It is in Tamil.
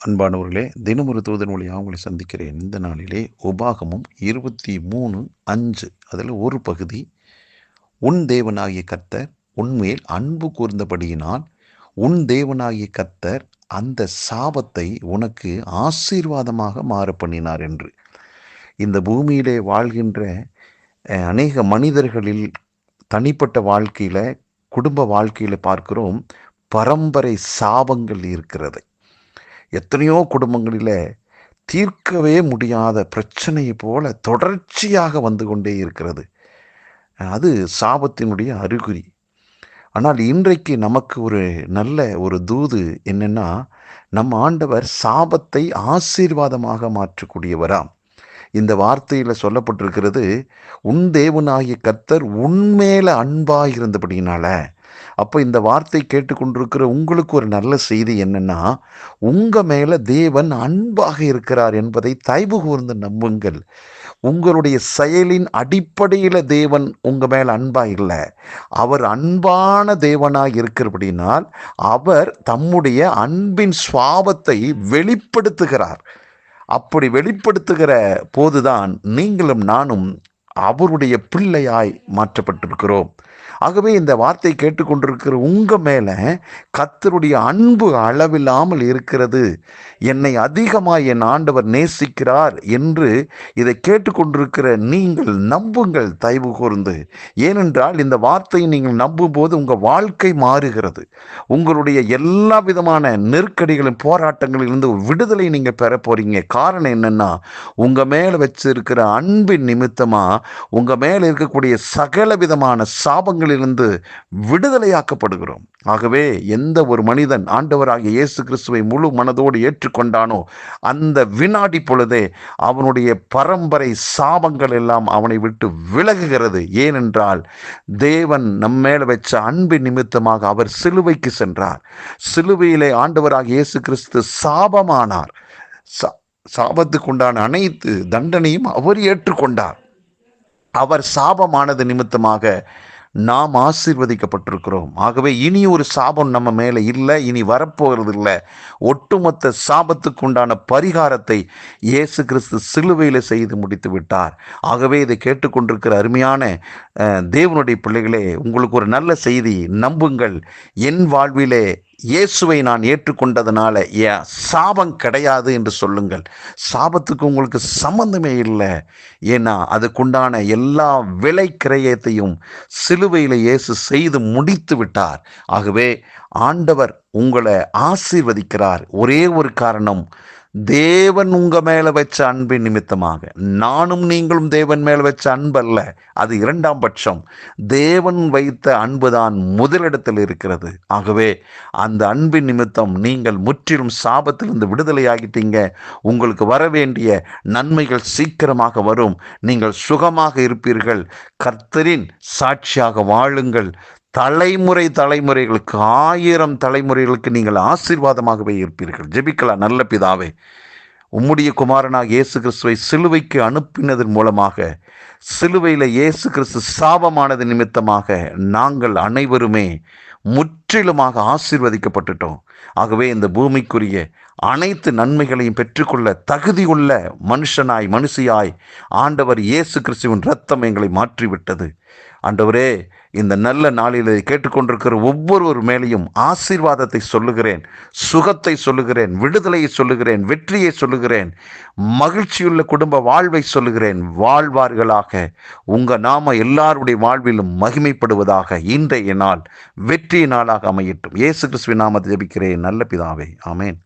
அன்பானவர்களே தினமொரு தூதன் மொழியாக உங்களை சந்திக்கிறேன். இந்த நாளிலே உபாகமும் இருபத்தி மூணு அஞ்சு அதில் ஒரு பகுதி உன் தேவனாகிய கர்த்தர் உண்மையில் அன்பு கூர்ந்தபடியினால் உன் தேவனாகிய கர்த்தர் அந்த சாபத்தை உனக்கு ஆசீர்வாதமாக மாற பண்ணினார் என்று. இந்த பூமியிலே வாழ்கின்ற அநேக மனிதர்களில் தனிப்பட்ட வாழ்க்கையில் குடும்ப வாழ்க்கையில் பார்க்கிறோம் பரம்பரை சாபங்கள் இருக்கிறது. எத்தனையோ குடும்பங்களில் தீர்க்கவே முடியாத பிரச்சனையை போல தொடர்ச்சியாக வந்து கொண்டே இருக்கிறது. அது சாபத்தினுடைய அறிகுறி. ஆனால் இன்றைக்கு நமக்கு ஒரு நல்ல ஒரு தூது என்னென்னா நம் ஆண்டவர் சாபத்தை ஆசீர்வாதமாக மாற்றக்கூடியவராம். இந்த வார்த்தையில் சொல்லப்பட்டிருக்கிறது உன் தேவனாகிய கர்த்தர் உண்மையில அன்பாக இருந்தபடினால அப்போ இந்த வார்த்தை கேட்டுக்கொண்டிருக்கிற உங்களுக்கு ஒரு நல்ல செய்தி என்னன்னா உங்கள் மேலே தேவன் அன்பாக இருக்கிறார் என்பதை தயவு கூர்ந்து நம்புங்கள். உங்களுடைய செயலின் அடிப்படையில் தேவன் உங்கள் மேலே அன்பாக இல்லை. அவர் அன்பான தேவனாக இருக்கிறபடினால் அவர் தம்முடைய அன்பின் சுவாபத்தை வெளிப்படுத்துகிறார். அப்படி வெளிப்படுத்துகிற போதுதான் நீங்களும் நானும் அவருடைய பிள்ளையாய் மாற்றப்பட்டிருக்கிறோம். ஆகவே இந்த வார்த்தை கேட்டுக்கொண்டிருக்கிற உங்க மேல கத்தருடைய அன்பு அளவில்லாமல் இருக்கிறது. என்னை அதிகமாய் என் ஆண்டவர் நேசிக்கிறார் என்று இதை கேட்டுக்கொண்டிருக்கிற நீங்கள் நம்புங்கள் தயவு கூர்ந்து. ஏனென்றால் இந்த வார்த்தையை நீங்கள் நம்பும் போது உங்க வாழ்க்கை மாறுகிறது. உங்களுடைய எல்லா விதமான நெருக்கடிகளும் போராட்டங்களிலிருந்து விடுதலை நீங்க பெற போறீங்க. காரணம் என்னன்னா உங்க மேல வச்சிருக்கிற அன்பின் நிமித்தமா உங்க மேல இருக்கக்கூடிய சகல விதமான சாபங்களிலிருந்து விடுதலையாக்கப்படுகிறோம். ஆகவே எந்த ஒரு மனிதன் ஆண்டவராகிய இயேசு கிறிஸ்துவை முழு மனதோடு ஏற்றுக்கொண்டானோ அந்த வினாடி பொழுதே அவனுடைய பரம்பரை சாபங்கள் எல்லாம் அவனை விட்டு விலகுகிறது. ஏனென்றால் தேவன் நம்மேல வச்ச அன்பின் நிமித்தமாக அவர் சிலுவைக்கு சென்றார். சிலுவையிலே ஆண்டவராகிய இயேசு கிறிஸ்து சாபமானார். சா- சாபத்துக்குண்டான அனைத்து தண்டனையும் அவர் ஏற்றுக்கொண்டார். அவர் சாபமானது நிமித்தமாக நாம் ஆசீர்வதிக்கப்பட்டிருக்கிறோம். ஆகவே இனி ஒரு சாபம் நம்ம மேலே இல்லை இனி வரப்போகிறது இல்லை. ஒட்டுமொத்த சாபத்துக்குண்டான பரிகாரத்தை இயேசு கிறிஸ்து சிலுவையில் செய்து முடித்து விட்டார். ஆகவே இதை கேட்டுக்கொண்டிருக்கிற அருமையான தேவனுடைய பிள்ளைகளே உங்களுக்கு ஒரு நல்ல செய்தி நம்புங்கள். என் வாழ்விலே இயேசுவை நான் ஏற்றுக்கொண்டதுனால ஏன் சாபம் கிடையாது என்று சொல்லுங்கள். சாபத்துக்கு உங்களுக்கு சம்பந்தமே இல்லை. ஏன்னா அதுக்குண்டான எல்லா விலை கிரயத்தையும் சிலுவையில் இயேசு செய்து முடித்து விட்டார். ஆகவே ஆண்டவர் உங்களை ஆசீர்வதிக்கிறார். ஒரே ஒரு காரணம் தேவன் உங்க மேல வச்ச அன்பின் நிமித்தமாக. நானும் நீங்களும் தேவன் மேல வச்ச அன்பல்ல. அது இரண்டாம் பட்சம். தேவன் வைத்த அன்புதான் முதலிடத்தில் இருக்கிறது. ஆகவே அந்த அன்பின் நிமித்தம் நீங்கள் முற்றிலும் சாபத்திலிருந்து விடுதலையாகிட்டீங்க. உங்களுக்கு வர வேண்டிய நன்மைகள் சீக்கிரமாக வரும். நீங்கள் சுகமாக இருப்பீர்கள். கர்த்தரின் சாட்சியாக வாழுங்கள். தலைமுறை தலைமுறைகளுக்கு ஆயிரம் தலைமுறைகளுக்கு நீங்கள் ஆசீர்வாதமாகவே இருப்பீர்கள். ஜெபிக்கலாம். நல்ல பிதாவே உம்முடைய குமாரனாக இயேசு கிறிஸ்துவை சிலுவைக்கு அனுப்பினதன் மூலமாக சிலுவையில் இயேசு கிறிஸ்து சாபமானது நிமித்தமாக நாங்கள் அனைவருமே முற்றிலுமாக ஆசீர்வதிக்கப்பட்டுட்டோம். ஆகவே இந்த பூமிக்குரிய அனைத்து நன்மைகளையும் பெற்றுக்கொள்ள தகுதியுள்ள மனுஷனாய் மனுஷியாய் ஆண்டவர் இயேசு கிறிஸ்துவின் ரத்தம் எங்களை மாற்றிவிட்டது. ஆண்டவரே இந்த நல்ல நாளில் இதை கேட்டுக்கொண்டிருக்கிற ஒவ்வொருவர் மேலேயும் ஆசீர்வாதத்தை சொல்லுகிறேன் சுகத்தை சொல்லுகிறேன் விடுதலையை சொல்லுகிறேன் வெற்றியை சொல்லுகிறேன் மகிழ்ச்சியுள்ள குடும்ப வாழ்வை சொல்லுகிறேன். வாழ்வார்களாக உங்கள் நாம எல்லாருடைய வாழ்விலும் மகிமைப்படுவதாக இன்றைய நாள் வெற்றி நாளாக அமையட்டும். இயேசு கிறிஸ்துவின் நாமத்தை ஜபிக்கிறேன். நல்ல பிதாவே. ஆமேன்.